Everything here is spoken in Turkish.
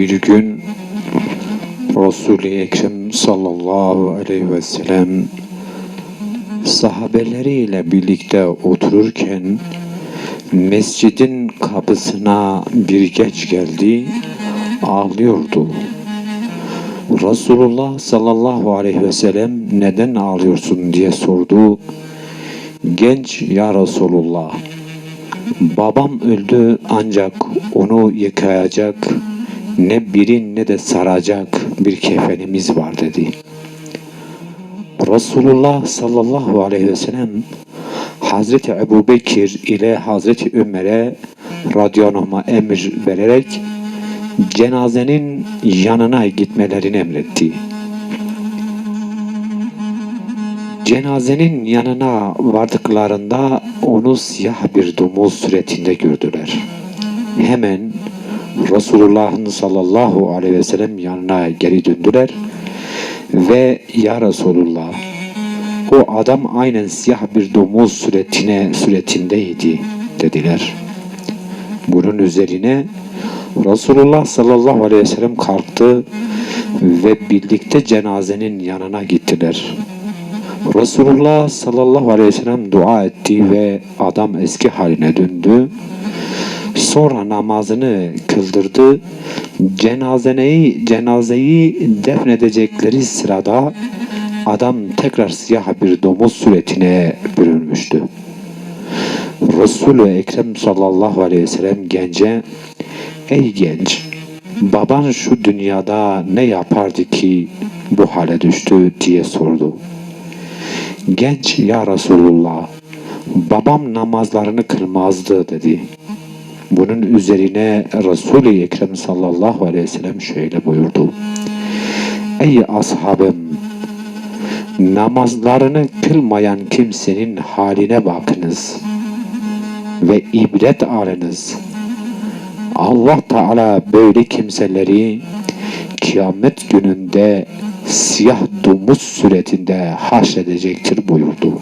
Bir gün Resul-i Ekrem sallallahu aleyhi ve sellem sahabeleriyle birlikte otururken mescidin kapısına bir geç geldi, ağlıyordu. Resulullah sallallahu aleyhi ve sellem neden ağlıyorsun diye sordu. Genç ya Resulullah babam öldü ancak onu yıkayacak ne biri ne de saracak bir kefenimiz var dedi. Resulullah sallallahu aleyhi ve sellem Hazreti Ebu Bekir ile Hazreti Ömer'e radyonuma emir vererek cenazenin yanına gitmelerini emretti. Cenazenin yanına vardıklarında onu siyah bir domuz suretinde gördüler. Hemen Resulullah'ın sallallahu aleyhi ve sellem yanına geri döndüler ve Ya Resulullah o adam aynen siyah bir domuz suretine suretindeydi dediler. Bunun üzerine Resulullah sallallahu aleyhi ve sellem kalktı ve birlikte cenazenin yanına gittiler. Resulullah sallallahu aleyhi ve sellem dua etti ve adam eski haline döndü. Sonra namazını kıldırdı. Cenazeyi, cenazeyi defnedecekleri sırada adam tekrar siyah bir domuz suretine bürünmüştü. Resulü Ekrem sallallahu aleyhi ve sellem gence Ey genç baban şu dünyada ne yapardı ki bu hale düştü diye sordu. Genç ya Resulullah babam namazlarını kılmazdı dedi. Bunun üzerine Resul-i Ekrem sallallahu aleyhi ve sellem şöyle buyurdu. Ey ashabım namazlarını kılmayan kimsenin haline bakınız ve ibret alınız. Allah Teala böyle kimseleri kıyamet gününde siyah domuz suretinde haşredecektir buyurdu.